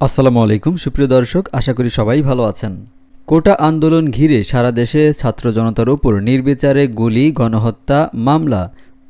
আসসালামু আলাইকুম, সুপ্রিয় দর্শক, আশা করি সবাই ভালো আছেন। কোটা আন্দোলন ঘিরে সারা দেশে ছাত্র জনতার উপর নির্বিচারে গুলি, গণহত্যা, মামলা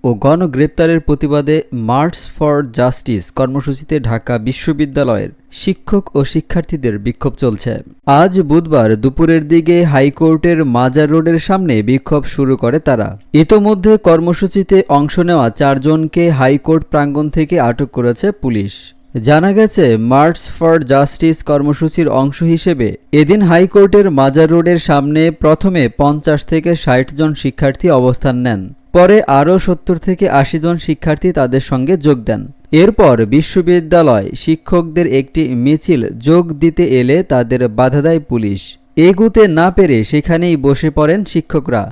ও গণগ্রেপ্তারের প্রতিবাদে মার্চ ফর জাস্টিস কর্মসূচিতে ঢাকা বিশ্ববিদ্যালয়ের শিক্ষক ও শিক্ষার্থীদের বিক্ষোভ চলছে। আজ বুধবার দুপুরের দিকে হাইকোর্টের মাজার রোডের সামনে বিক্ষোভ শুরু করে তারা। ইতোমধ্যে কর্মসূচিতে অংশ নেওয়া চারজনকে হাইকোর্ট প্রাঙ্গণ থেকে আটক করেছে পুলিশ। জানা গেছে, মার্চ ফর জাস্টিস কর্মসূচির অংশ হিসেবে এদিন হাইকোর্টের মাজার রোডের সামনে প্রথমে পঞ্চাশ থেকে ষাট জন শিক্ষার্থী অবস্থান নেন। পরে আরও সত্তর থেকে আশি জন শিক্ষার্থী তাদের সঙ্গে যোগ দেন। এরপর বিশ্ববিদ্যালয় শিক্ষকদের একটি মিছিল যোগ দিতে এলে তাদের বাধা দেয় পুলিশ। এগুতে না পেরে সেখানেই বসে পড়েন শিক্ষকরা।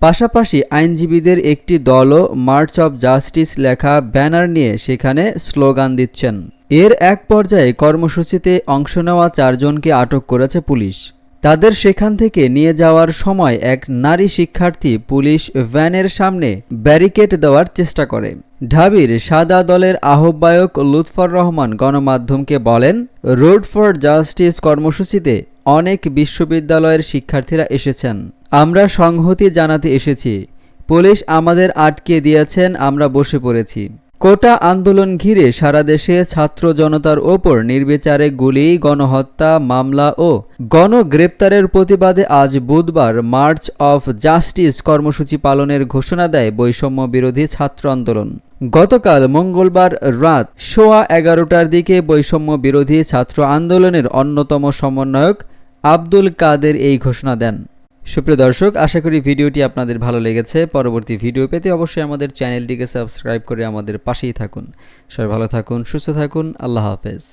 পাশাপাশি আইনজীবীদের একটি দলও মার্চ অব জাস্টিস লেখা ব্যানার নিয়ে সেখানে স্লোগান দিচ্ছেন। এর এক পর্যায়ে কর্মসূচিতে অংশ নেওয়া চারজনকে আটক করেছে পুলিশ। তাদের সেখান থেকে নিয়ে যাওয়ার সময় এক নারী শিক্ষার্থী পুলিশ ভ্যানের সামনে ব্যারিকেড দেওয়ার চেষ্টা করে। ঢাবির সাদা দলের আহ্বায়ক লুৎফর রহমান গণমাধ্যমকে বলেন, রোড ফর জাস্টিস কর্মসূচিতে অনেক বিশ্ববিদ্যালয়ের শিক্ষার্থীরা এসেছেন। আমরা সংহতি জানাতে এসেছি। পুলিশ আমাদের আটকে দিয়েছেন, আমরা বসে পড়েছি। কোটা আন্দোলন ঘিরে সারা দেশে ছাত্র জনতার ওপর নির্বিচারে গুলি, গণহত্যা, মামলা ও গণগ্রেপ্তারের প্রতিবাদে আজ বুধবার মার্চ অফ জাস্টিস কর্মসূচি পালনের ঘোষণা দেয় বৈষম্য বিরোধী ছাত্র আন্দোলন। গতকাল মঙ্গলবার রাত সোয়া এগারোটার দিকে বৈষম্য বিরোধী ছাত্র আন্দোলনের অন্যতম সমন্বয়ক আব্দুল কাদের এই ঘোষণা দেন। সুপ্রিয় দর্শক, আশা করি ভিডিওটি আপনাদের ভালো লেগেছে। পরবর্তী ভিডিও পেতে অবশ্যই আমাদের চ্যানেলটিকে সাবস্ক্রাইব করে আমাদের পাশেই থাকুন। সবাই ভালো থাকুন, সুস্থ থাকুন, আল্লাহ হাফেজ।